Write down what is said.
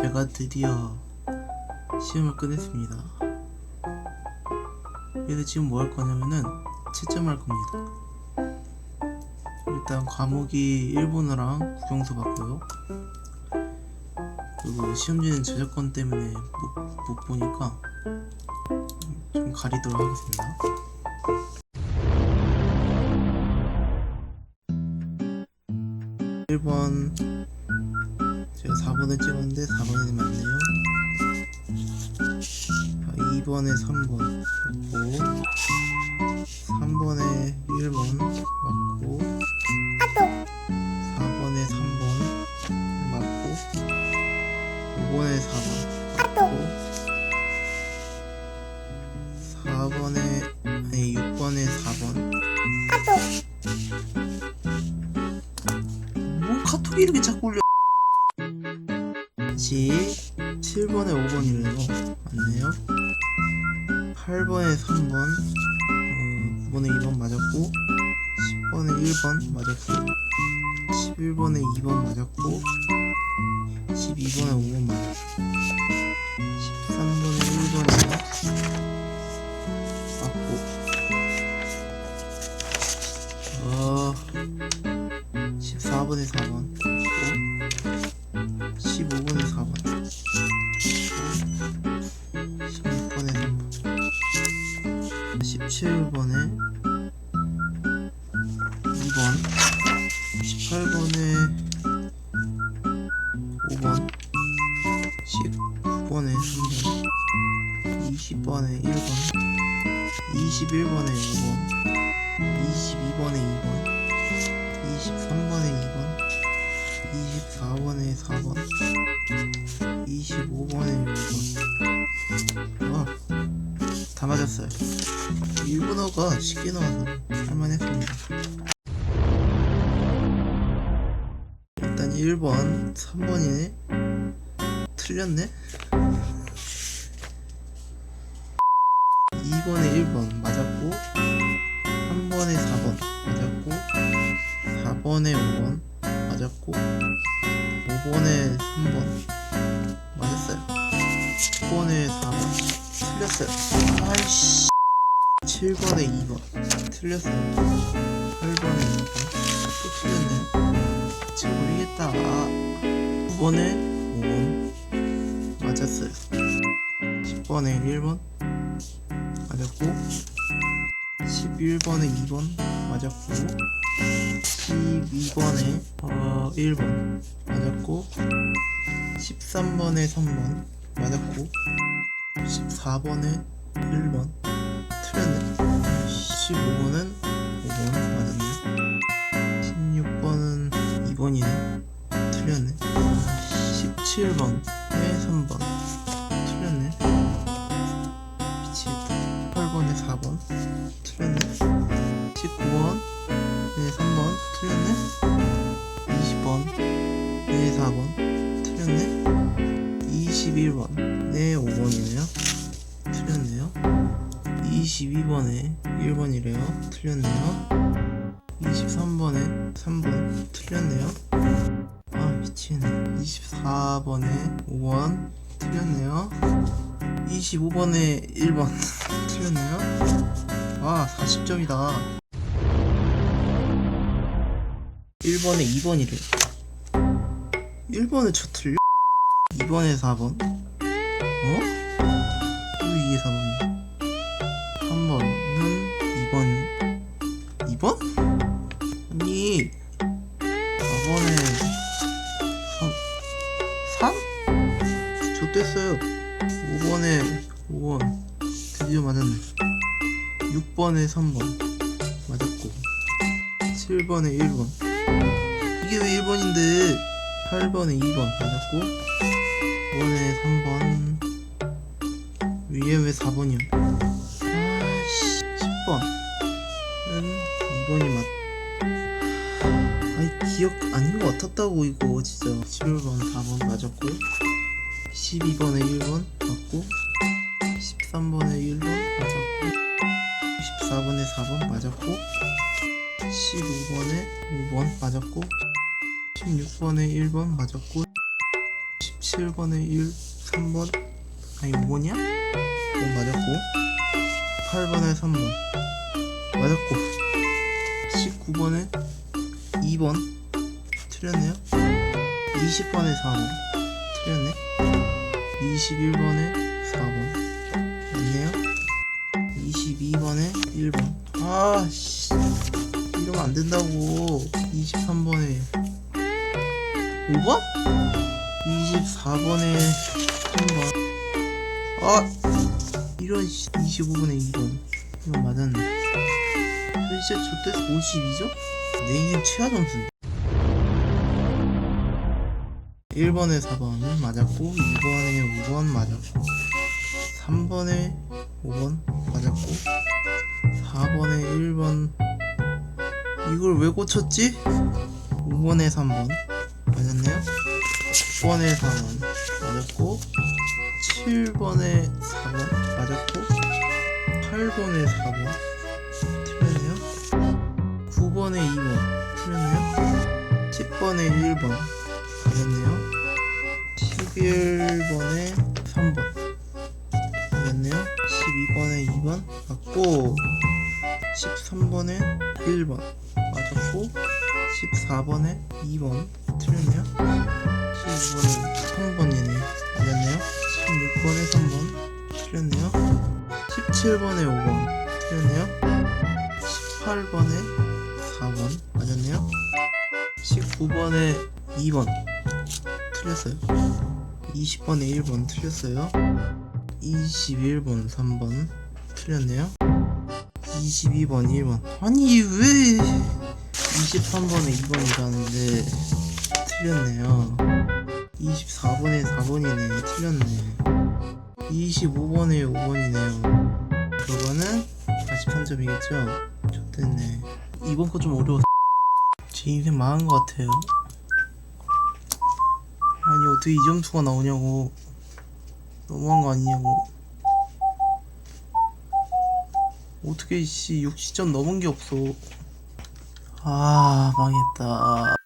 제가 드디어 시험을 끝냈습니다. 그래서 지금 뭐 할 거냐면은 채점할 겁니다. 일단 과목이 일본어랑 국영수 받고요. 그리고 시험지는 저작권 때문에 못, 못 보니까 좀 가리도록 하겠습니다. 일번 제가 4번을 찍었는데 4번이 맞네요. 2번에 3번 맞고 3번에 1번 맞고 4번에 3번 맞고 5번에 4번 맞고 4번에 아니 6번에 4번. 뭐 카톡이 이렇게 자꾸 울려 다시 7번에 5번이래요. 맞네요. 8번에 3번 어, 9번에 2번 맞았고 10번에 1번 맞았고 11번에 2번 맞았고 12번에 5번 맞았고 13번에 1번이요 맞고. 어 14번에 4번 2번 18번에 5번. 19번에 3번. 20번에 1번. 21번에 5번. 22번에 2번. 23번에 2번. 24번에 4번. 25번에 6번. 와, 다 맞았어요. 일본어가 쉽게 나와서 할만했습니다 1번 3번이네? 틀렸네? 2번에 1번 맞았고 3번에 4번 맞았고 4번에 5번 맞았고 5번에 3번 맞았어요. 6번에 4번 틀렸어요. 아이씨. 7번에 2번 틀렸어요. 8번에 2번 또 틀렸네요 지금 모르겠다 9번에 5번 맞았어요. 10번에 1번 맞았고 11번에 2번 맞았고 12번에 어, 1번 맞았고 13번에 3번 맞았고 14번에 1번 틀렸네. 15번은 5번 맞았네 3번 틀렸네. 미치겠다 8번에 4번. 틀렸네. 19번. 네 3번. 틀렸네. 20번. 네 4번. 틀렸네. 21번. 네 5번이네요. 틀렸네요. 22번에 1번이래요. 틀렸네요. 23번에 3번. 틀렸네요. 아 미치겠네 24번에 5번 틀렸네요. 25번에 1번 틀렸네요. 와 40점이다. 1번에 2번이래. 1번에 저 틀려? 2번에 4번? 어? 왜 이게 4번이야. 3번은 2번. 2번? 아니 3? 좋댔어요. 5번에 5번. 드디어 맞았네. 6번에 3번. 맞았고. 7번에 1번. 이게 왜 1번인데? 8번에 2번 맞았고. 5번에 3번. 위에 왜 4번이야? 아씨. 10번은 2번이 맞 아이 기억 아닌 것 같았다고 이거 진짜. 11번 4번 맞았고 12번에 1번 맞고 13번에 1번 맞았고 14번에 4번 맞았고 15번에 5번 맞았고 16번에 1번 맞았고 17번에 1 3번 아니 5번이야? 5번 맞았고 8번에 3번 맞았고 19번에 2번 틀렸네요 20번에 4번 틀렸네 21번에 4번. 맞네요? 22번에 1번. 아씨. 이러면 안 된다고. 23번에. 5번? 24번에 3번. 아! 이런 25분에 2번. 이거 맞았네. 저 진짜 저때 52죠? 내 인생 최하 점수 1번에 4번은 맞았고 2번에 5번 맞았고 3번에 5번 맞았고 4번에 1번. 이걸 왜 고쳤지? 5번에 3번 맞았네요. 6번에 4번 맞았고 7번에 4번 맞았고 8번에 4번 틀렸네요. 9번에 2번 틀렸네요. 10번에 1번 맞았네요 11번에 3번. 맞았네요? 12번에 2번? 맞고 13번에 1번. 맞았고 14번에 2번. 틀렸네요? 15번에 3번이네. 맞았네요? 16번에 3번. 틀렸네요? 17번에 5번. 틀렸네요? 18번에 4번. 맞았네요? 19번에 2번. 틀렸어요 20번에 1번 틀렸어요. 21번 3번 틀렸네요. 22번 1번. 아니 왜? 23번에 2번이라는데 틀렸네요. 24번에 4번이네. 틀렸네. 25번에 5번이네요. 그거는 43점이겠죠? 좋됐네. 이번 거 좀 어려워. 제 인생 망한 것 같아요 아니 어떻게 이 점수가 나오냐고. 너무한 거 아니냐고. 어떻게 씨 60점 넘은 게 없어. 아 망했다